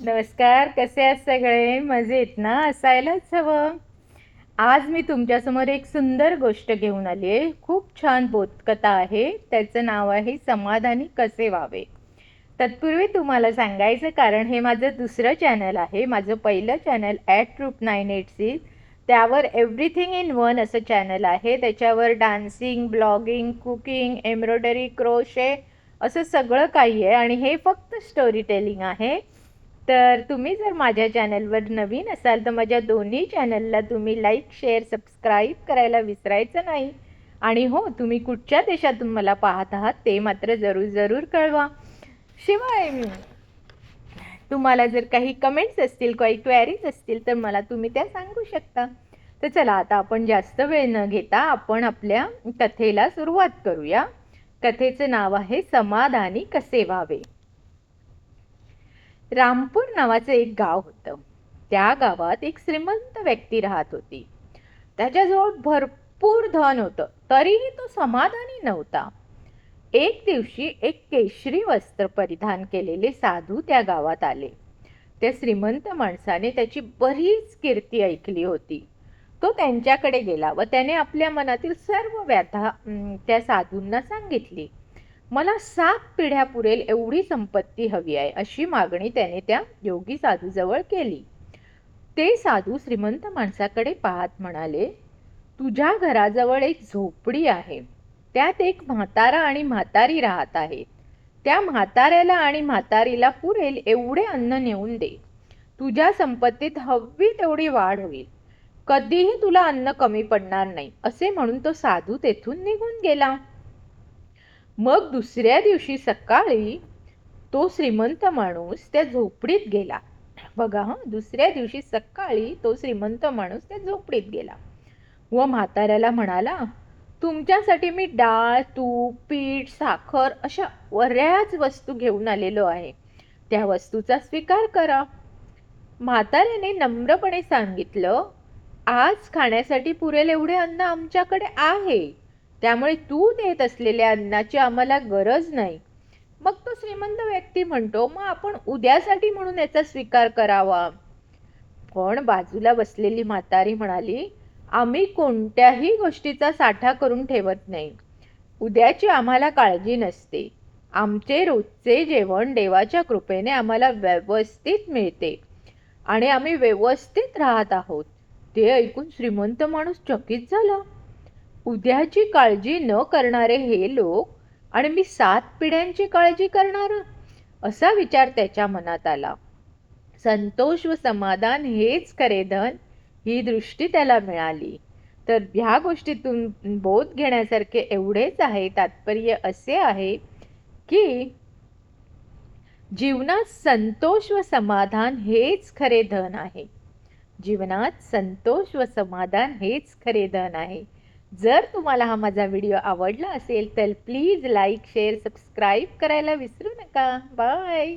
नमस्कार कसे आहात सगळे? मजेत ना? असायलाच हवं. आज मी तुमच्यासमोर एक सुंदर गोष्ट घेऊन आली आहे खूप छान बोधकथा आहे. त्याचं नाव आहे समाधानी कसे व्हावे? तत्पूर्वी तुम्हाला सांगायचं कारण हे माझं दुसरं चॅनल आहे. माझं पहिलं channel at Roop nine eight six त्यावर एव्हरीथिंग इन वन असं चॅनल आहे. त्याच्यावर dancing blogging cooking embroidery crochet असं सगळं काही आहे. आणि हे फक्त स्टोरी टेलिंग आहे. तर तुम्ही जर माझ्या चॅनलवर नवीन असाल तर माझ्या दोन्ही चॅनलला तुम्ही लाईक शेअर सबस्क्राईब करायला विसरायचं नाही. आणि हो तुम्ही कुठच्या देशातून मला पाहत आहात ते मात्र जरूर जरूर कळवा. शिवाय तुम्हाला जर काही कमेंट्स असतील काही क्वेरीज असतील तर मला तुम्ही त्या सांगू शकता. तर चला आता आपण जास्त वेळ न घेता आपण आपल्या कथेला सुरुवात करूया. कथेचं नाव आहे समाधानी कसे व्हावे? रामपूर नावाचं एक गाव होतं. त्या गावात एक श्रीमंत व्यक्ती राहत होती. त्याच्याजवळ भरपूर धन होतं. तरीही तो समाधानी नव्हता. एक दिवशी एक केशरी वस्त्र परिधान केलेले साधू त्या गावात आले. त्या श्रीमंत माणसाने त्याची बरीच कीर्ती ऐकली होती. तो त्यांच्याकडे गेला व त्याने आपल्या मनातील सर्व व्यथा त्या साधूंना सांगितली. मला सात पिढ्या पुरेल एवढी संपत्ती हवी आहे अशी मागणी त्याने त्या योगी साधूजवळ केली. ते साधू श्रीमंत माणसाकडे पाहत म्हणाले तुझ्या घराजवळ एक झोपडी आहे. त्यात एक म्हातारा आणि म्हातारी राहत आहेत त्या म्हाताऱ्याला आणि म्हातारीला पुरेल एवढे अन्न नेऊन दे. तुझ्या संपत्तीत हवी तेवढी वाढ होईल. कधीही तुला अन्न कमी पडणार नाही. असे म्हणून तो साधू तेथून निघून गेला. मग दुसऱ्या दिवशी सकाळी तो श्रीमंत माणूस त्या झोपडीत गेला. बघा हं दुसऱ्या दिवशी सकाळी तो श्रीमंत माणूस त्या झोपडीत गेला. व म्हाताऱ्याला म्हणाला तुमच्यासाठी मी डाळ तूप पीठ साखर अशा बऱ्याच वस्तू घेऊन आलेलो आहे. त्या वस्तूचा स्वीकार करा. म्हाताऱ्याने नम्रपणे सांगितलं आज खाण्यासाठी पुरेल एवढे अन्न आमच्याकडे आहे. त्यामुळे तू देत असलेल्या अन्नाची आम्हाला गरज नाही. मग तो श्रीमंत व्यक्ती म्हणतो मग आपण उद्यासाठी म्हणून याचा स्वीकार करावा. पण बाजूला बसलेली म्हातारी म्हणाली आम्ही कोणत्याही गोष्टीचा साठा करून ठेवत नाही. उद्याची आम्हाला काळजी नसते. आमचे रोजचे जेवण देवाच्या कृपेने आम्हाला व्यवस्थित मिळते आणि आम्ही व्यवस्थित राहत आहोत. ते ऐकून श्रीमंत माणूस चकित झाला. उद्याची काळजी न करणारे हे लोक आणि मी सात पिढ्यांची काळजी करणार? असा विचार त्याच्या मनात आला. संतोष व समाधान हेच खरे धन ही दृष्टी त्याला मिळाली. तर ह्या गोष्टीतून बोध घेण्यासारखे एवढेच आहे तात्पर्य असे आहे की जीवनात संतोष व समाधान हेच खरे धन आहे. जीवनात संतोष व समाधान हेच खरे धन आहे. जर तुम्हाला हा माझा व्हिडिओ आवडला असेल तर प्लीज लाईक शेअर सबस्क्राईब करायला विसरू नका. बाय